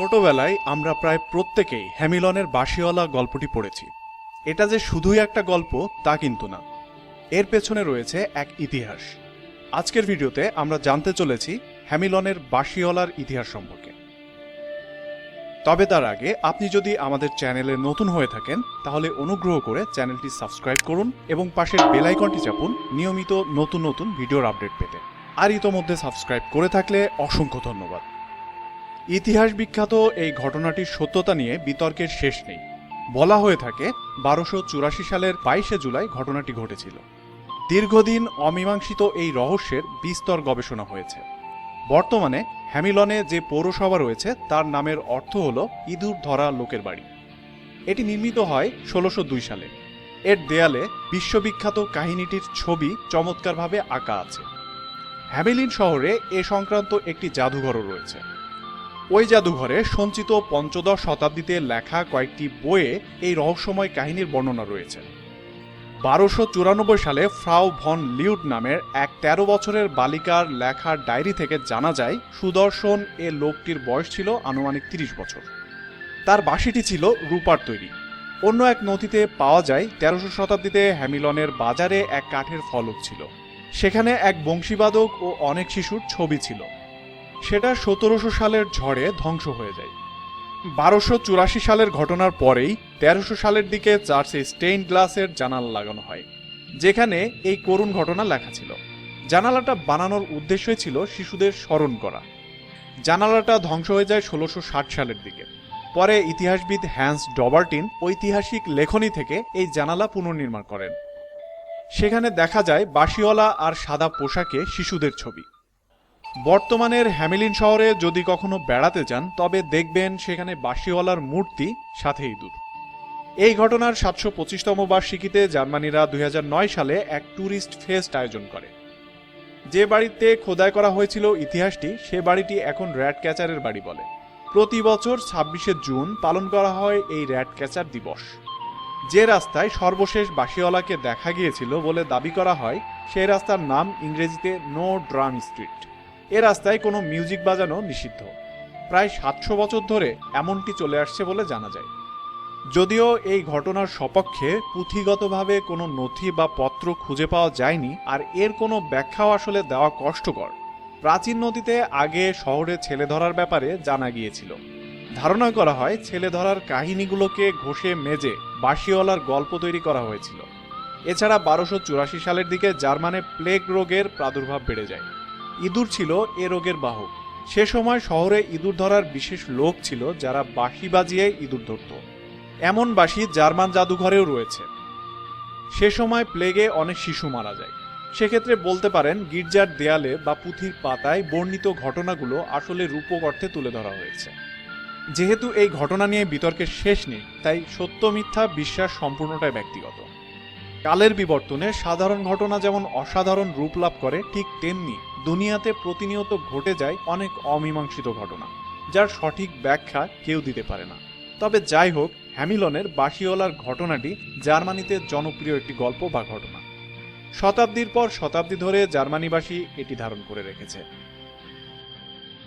ছোটবেলায় আমরা প্রায় প্রত্যেকেই হ্যামিলনের বাঁশিওয়ালা গল্পটি পড়েছি। এটা যে শুধুই একটা গল্প, তা কিন্তু না। এর পেছনে রয়েছে এক ইতিহাস। আজকের ভিডিওতে আমরা জানতে চলেছি হ্যামিলনের বাঁশিওয়ালার ইতিহাস সম্পর্কে। তবে তার আগে আপনি যদি আমাদের চ্যানেলে নতুন হয়ে থাকেন, তাহলে অনুগ্রহ করে চ্যানেলটি সাবস্ক্রাইব করুন এবং পাশের বেল আইকনটি চাপুন নিয়মিত নতুন নতুন ভিডিওর আপডেট পেতে। আর ইতোমধ্যে সাবস্ক্রাইব করে থাকলে অসংখ্য ধন্যবাদ। ইতিহাস বিখ্যাত এই ঘটনাটির সত্যতা নিয়ে বিতর্কের শেষ নেই। বলা হয়ে থাকে, বারোশো চুরাশি সালের বাইশে জুলাই ঘটনাটি ঘটেছিল। দীর্ঘদিন অমীমাংসিত এই রহস্যের বিস্তর গবেষণা হয়েছে। বর্তমানে হ্যামিলনে যে পৌরসভা রয়েছে, তার নামের অর্থ হল ইঁদুর ধরা লোকের বাড়ি। এটি নির্মিত হয় ষোলোশো দুই সালে। এর দেয়ালে বিশ্ববিখ্যাত কাহিনীটির ছবি চমৎকারভাবে আঁকা আছে। হ্যামিলিন শহরে এ সংক্রান্ত একটি জাদুঘরও রয়েছে। ওই জাদুঘরে সঞ্চিত পঞ্চদশ শতাব্দীতে লেখা কয়েকটি বইয়ে এই রহস্যময় কাহিনীর বর্ণনা রয়েছে। বারোশো চুরানব্বই সালে ফ্রাউ ভন লিউড নামের এক তেরো বছরের বালিকার লেখার ডায়েরি থেকে জানা যায়, সুদর্শন এ লোকটির বয়স ছিল আনুমানিক তিরিশ বছর। তার বাঁশিটি ছিল রূপার তৈরি। অন্য এক নথিতে পাওয়া যায়, তেরোশো শতাব্দীতে হ্যামিলনের বাজারে এক কাঠের ফলক ছিল। সেখানে এক বংশীবাদক ও অনেক শিশুর ছবি ছিল। সেটা সতেরোশো সালের ঝড়ে ধ্বংস হয়ে যায়। বারোশো চুরাশি সালের ঘটনার পরেই তেরোশো সালের দিকে চার্চে স্টেইন গ্লাসের জানালা লাগানো হয়, যেখানে এই করুণ ঘটনা লেখা ছিল। জানালাটা বানানোর উদ্দেশ্যই ছিল শিশুদের স্মরণ করা। জানালাটা ধ্বংস হয়ে যায় ষোলোশো সালের দিকে। পরে ইতিহাসবিদ হ্যান্স ডবার্টিন ঐতিহাসিক লেখনী থেকে এই জানালা পুনর্নির্মাণ করেন। সেখানে দেখা যায় বাঁশিওয়ালা আর সাদা পোশাকে শিশুদের ছবি। বর্তমানের হ্যামিলিন শহরে যদি কখনো বেড়াতে যান, তবে দেখবেন সেখানে বাঁশিওয়ালার মূর্তি সাথে ইঁদুর এই ঘটনার সাতশো পঁচিশতম বার্ষিকীতে জার্মানিরা দুই হাজার নয় সালে এক ট্যুরিস্ট ফেস্ট আয়োজন করে। যে বাড়িতে খোদাই করা হয়েছিল ইতিহাসটি, সে বাড়িটি এখন র্যাট ক্যাচারের বাড়ি বলে। প্রতি বছর ছাব্বিশে জুন পালন করা হয় এই র্যাট ক্যাচার দিবস। যে রাস্তায় সর্বশেষ বাসিওয়ালাকে দেখা গিয়েছিল বলে দাবি করা হয়, সেই রাস্তার নাম ইংরেজিতে নো ড্রাম স্ট্রিট। এ রাস্তায় কোনো মিউজিক বাজানো নিষিদ্ধ। প্রায় সাতশো বছর ধরে এমনটি চলে আসছে বলে জানা যায়। যদিও এই ঘটনার সপক্ষে পুঁথিগতভাবে কোনো নথি বা পত্র খুঁজে পাওয়া যায়নি, আর এর কোনো ব্যাখ্যাও আসলে দেওয়া কষ্টকর। প্রাচীন নদীতে আগে শহরে ছেলে ধরার ব্যাপারে জানা গিয়েছিল। ধারণা করা হয়, ছেলে ধরার কাহিনীগুলোকে ঘষে মেজে বাঁশিওয়ালার গল্প তৈরি করা হয়েছিল। এছাড়া বারোশো চুরাশি সালের দিকে জার্মানে প্লেগ রোগের প্রাদুর্ভাব বেড়ে যায়। ইঁদুর ছিল এ রোগের বাহক। সে সময় শহরে ইঁদুর ধরার বিশেষ লোক ছিল যারা বাঁশি বাজিয়ে ইঁদুর ধরত। এমন বাঁশি জার্মান জাদুঘরেও রয়েছে। সে সময় প্লেগে অনেক শিশু মারা যায়। সেক্ষেত্রে বলতে পারেন গির্জার দেয়ালে বা পুঁথির পাতায় বর্ণিত ঘটনাগুলো আসলে রূপক অর্থে তুলে ধরা হয়েছে। যেহেতু এই ঘটনা নিয়ে বিতর্কের শেষ নেই, তাই সত্য মিথ্যা বিশ্বাস সম্পূর্ণটাই ব্যক্তিগত। কালের বিবর্তনে সাধারণ ঘটনা যেমন অসাধারণ রূপ লাভ করে, ঠিক তেমনি দুনিয়াতে প্রতিনিয়ত ঘটে যায় অনেক অমীমাংসিত ঘটনা, যার সঠিক ব্যাখ্যা কেউ দিতে পারে না। তবে যাই হোক, হ্যামিলনের বাসিওলার ঘটনাটি জার্মানিতে জনপ্রিয় একটি গল্প বা ঘটনা। শতাব্দীর পর শতাব্দী ধরে জার্মানিবাসী এটি ধারণ করে রেখেছে।